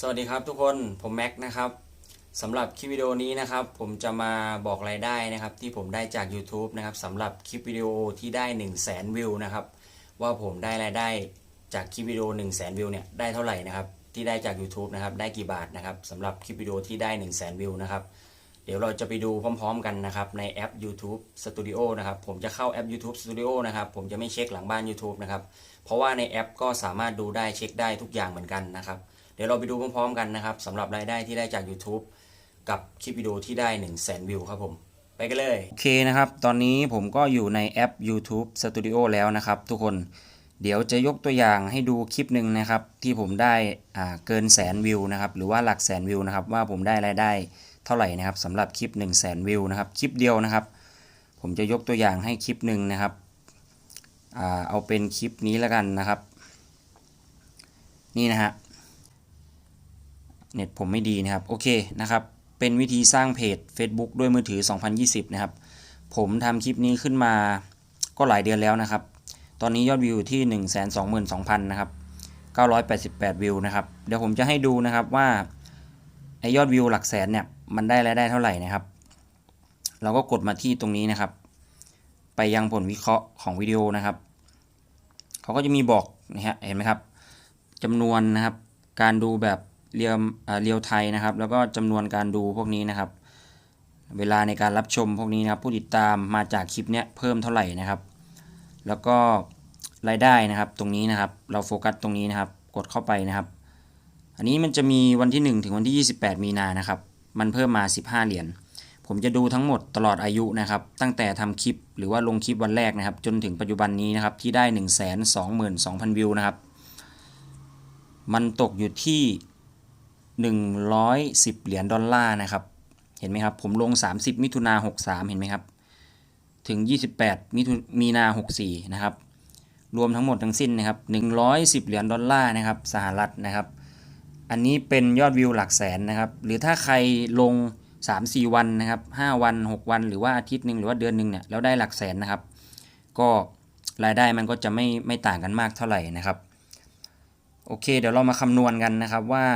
สวัสดีครับทุกคนผมแม็กนะครับสำหรับคลิปวิดีโอนี้นะครับ ผมจะมาบอกรายได้นะครับ ที่ผมได้จาก YouTube นะครับสำหรับคลิปวิดีโอที่ได้ 1 0 0 0 0แสนวิวนะครับว่าผมได้รายได้จากคลิปวิดีโอ 1 0 0 0 0แสนวิวเนี่ยได้เท่าไหร่นะครับที่ได้จาก YouTube นะครับได้กี่บาทนะครับสำหรับคลิปวิดีโอที่ได้ 1 0 0 0 0แสนวิวนะครับเดี๋ยวเราจะไปดูพร้อม ๆ กันนะครับในแอป YouTube Studio นะครับผมจะเข้าแอป YouTube Studio นะครับผมจะไม่เช็คหลังบ้าน YouTube นะครับเพราะว่าในแอปก็สามารถดูได้เช็คได้ทุกอย่างเหมือนกันนะครับ เดี๋ยวเราไปดูพร้อมๆกันนะครับสำหรับรายได้ที่ได้จาก YouTube กับคลิปวิดีโอที่ได้ 1 0 0 0 0แสนวิวครับผม ไปกันเลย โอเคนะครับ ตอนนี้ผมก็อยู่ในแอป YouTube Studio แล้วนะครับทุกคนเดี๋ยวจะยกตัวอย่างให้ดูคลิปหนึ่งนะครับ ที่ผมได้อ่าเกินแสนวิวนะครับ หรือว่าหลักแสนวิวนะครับ ว่าผมได้รายได้เท่าไหร่นะครับสำหรับคลิป 1 0 0 0 0แสนวิวนะครับคลิปเดียวนะครับ ผมจะยกตัวอย่างให้คลิปหนึ่งนะครับอ่าเอาเป็นคลิปนี้แล้วกันนะครับ นี่นะฮะ เน็ตผมไม่ดีนะครับ โอเคนะครับ เป็นวิธีสร้างเพจ Facebook ด้วยมือถือ 2020 นะครับ ผมทำคลิปนี้ขึ้นมาก็หลายเดือนแล้วนะครับ ตอนนี้ยอดวิวที่ 122,000 นะครับ 988 วิวนะครับ เดี๋ยวผมจะให้ดูนะครับว่าไอยอดวิวหลักแสนเนี่ยมันได้รายได้เท่าไหร่นะครับ เราก็กดมาที่ตรงนี้นะครับ ไปยังผลวิเคราะห์ของวิดีโอนะครับเขาก็จะมีบอกนะฮะเห็นไหมครับจำนวนนะครับ การดูแบบ เรียลเรียลไทยนะครับ แล้วก็จำนวนการดูพวกนี้นะครับ เวลาในการรับชมพวกนี้นะครับ ผู้ติดตามมาจากคลิปเนี้ยเพิ่มเท่าไหร่นะครับ แล้วก็รายได้นะครับตรงนี้นะครับ เราโฟกัสตรงนี้นะครับ กดเข้าไปนะครับ อันนี้มันจะมีวันที่ 1 ถึงวันที่ 28 มีนานะครับ มันเพิ่มมา 15 เหรียญผมจะดูทั้งหมดตลอดอายุนะครับ ตั้งแต่ทำคลิปหรือว่าลงคลิปวันแรกนะครับ จนถึงปัจจุบันนี้นะครับ ที่ได้ 1 2 2 0 0 0 วิวนะครับ มันตกอยู่ที่ 110 เหรียญดอลลาร์นะครับ เห็นไหมครับ ผมลง 30 มิถุนา63 เห็นไหมครับ ถึง 28 มิถุมีนา 64 นะครับ รวมทั้งหมดทั้งสิ้นนะครับ 110 เหรียญดอลลาร์นะครับสหรัฐนะครับ อันนี้เป็นยอดวิวหลักแสนนะครับ หรือถ้าใครลง 3-4 วันนะครับ 5 วัน 6 วัน หรือว่าอาทิตย์หนึ่งหรือว่าเดือนหนึ่งเนี่ย แล้วได้หลักแสนนะครับ ก็รายได้มันก็จะไม่ไม่ต่างกันมากเท่าไหร่นะครับ โอเค เดี๋ยวเรามาคำนวณกันนะครับว่า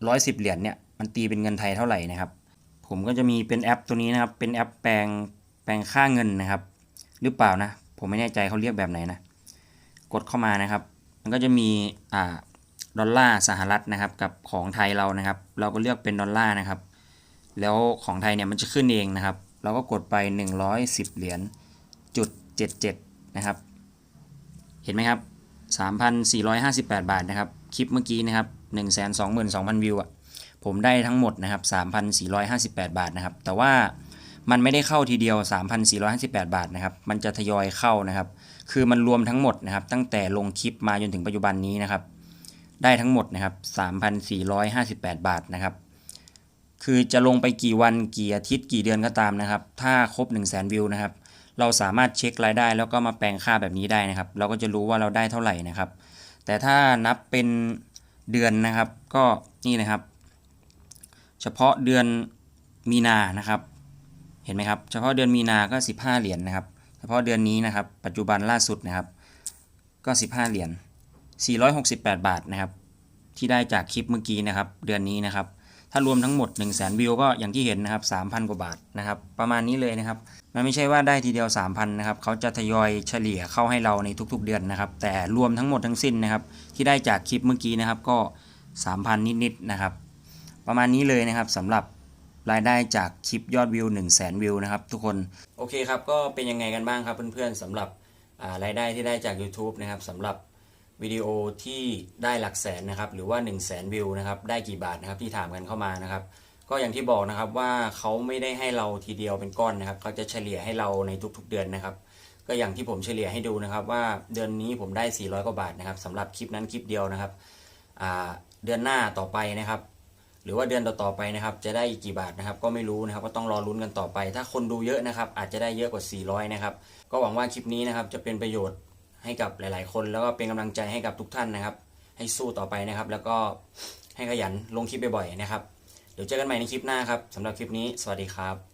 110เหรียญเนี่ยมันตีเป็นเงินไทยเท่าไหร่นะครับ ผมก็จะมีเป็นแอปตัวนี้นะครับเป็นแอปแปลงแปลงค่าเงินนะครับ หรือเปล่านะผมไม่แน่ใจเขาเรียกแบบไหนนะกดเข้ามานะครับ มันก็จะมีอ่าดอลลาร์สหรัฐนะครับกับของไทยเรานะครับ เราก็เลือกเป็นดอลลาร์นะครับ แล้วของไทยเนี่ยมันจะขึ้นเองนะครับ เราก็กดไป 110 เหรียญจุด77 นะครับ เห็นไหมครับ 3,458 บาทนะครับ คลิปเมื่อกี้นะครับ 122,000 วิวอะผมได้ทั้งหมดนะครับ 3,458 บาทนะครับ แต่ว่ามันไม่ได้เข้าทีเดียว 3,458 บาทนะครับ มันจะทยอยเข้านะครับ คือมันรวมทั้งหมดนะครับ ตั้งแต่ลงคลิปมาจนถึงปัจจุบันนี้นะครับ ได้ทั้งหมดนะครับ 3,458 บาทนะครับ คือจะลงไปกี่วันกี่อาทิตย์กี่เดือนก็ตามนะครับ ถ้าครบ 1 0 0 0 0แวิวนะครับ เราสามารถเช็ครายได้แล้วก็มาแปลงค่าแบบนี้ได้นะครับ เราก็จะรู้ว่าเราได้เท่าไหร่นะครับ แต่ถ้านับเป็น เดือนนะครับ ก็นี่นะครับ เฉพาะเดือนมีนานะครับ เห็นไหมครับ เฉพาะเดือนมีนาก็ 15 เหรียญนะครับ เฉพาะเดือนนี้นะครับ ปัจจุบันล่าสุดนะครับ ก็ 15 เหรียญ468 บาทนะครับ ที่ได้จากคลิปเมื่อกี้นะครับ เดือนนี้นะครับ ถ้ารวมทั้งหมด 1 0 0 0 0แวิวก็อย่างที่เห็นนะครับ 3,000 กว่าบาทนะครับ ประมาณนี้เลยนะครับ มันไม่ใช่ว่าได้ทีเดียว 3,000 นะครับ เขาจะทยอยเฉลี่ยเข้าให้เราในทุกๆเดือนนะครับ แต่รวมทั้งหมดทั้งสิ้นนะครับ ที่ได้จากคลิปเมื่อกี้นะครับก็ 3,000 นิดๆนะครับ ประมาณนี้เลยนะครับสำหรับรายได้จากคลิปยอดวิว 1 0 0 0 0แสนวิวนะครับทุกคน โอเคครับ ก็เป็นยังไงกันบ้างครับเพื่อนๆสำหรับรายได้ที่ได้จาก YouTube นะครับสำหรับ วิดีโอที่ได้หลักแสนนะครับหรือว่า 1 0 0 0 0แสนวิวนะครับได้กี่บาทนะครับที่ถามกันเข้ามานะครับ ก็อย่างที่บอกนะครับว่าเขาไม่ได้ให้เราทีเดียวเป็นก้อนนะครับเขาจะเฉลี่ยให้เราในทุกๆเดือนนะครับ ก็อย่างที่ผมเฉลี่ยให้ดูนะครับ ว่าเดือนนี้ผมได้ 400 กว่าบาทนะครับสำหรับคลิปนั้นคลิปเดียวนะครับเดือนหน้าต่อไปนะครับหรือว่าเดือนต่อๆไปนะครับ จะได้กี่บาทนะครับ ก็ไม่รู้นะครับ ก็ต้องรอลุ้นกันต่อไป ถ้าคนดูเยอะนะครับ อาจจะได้เยอะกว่า 400 นะครับ ก็หวังว่าคลิปนี้นะครับ จะเป็นประโยชน์ ให้กับหลาย ๆ คนแล้วก็เป็นกำลังใจให้กับทุกท่านนะครับ ให้สู้ต่อไปนะครับ แล้วก็ให้ขยันลงคลิปบ่อยๆนะครับ เดี๋ยวเจอกันใหม่ในคลิปหน้าครับสำหรับคลิปนี้ สวัสดีครับ